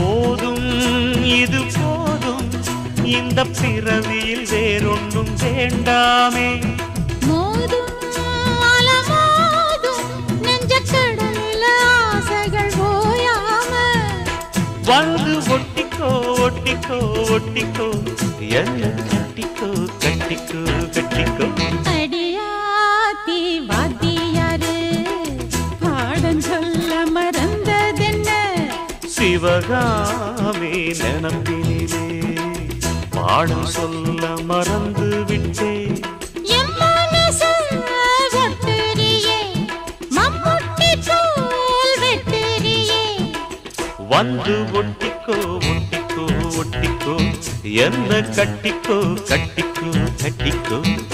போதும் இது போதும். இந்த பிறவியில் வேறொன்றும் வேண்டாமே. வந்து ஒட்டிக்கோ ஒட்டிக்கோ ஒட்டிக்கோ. என்ன கட்டிக்கோ கட்டிக்கோ கட்டிக்கோ. சிவகாமி நினப்பினிலே. பாடம் சொல்ல மறந்து விட்டேன் வந்து ஒட்டிக்கோ ஒட்டிக்கோ ஒட்டிக்கோ. என்ன கட்டிக்கோ கட்டிக்கோ கட்டிக்கோ.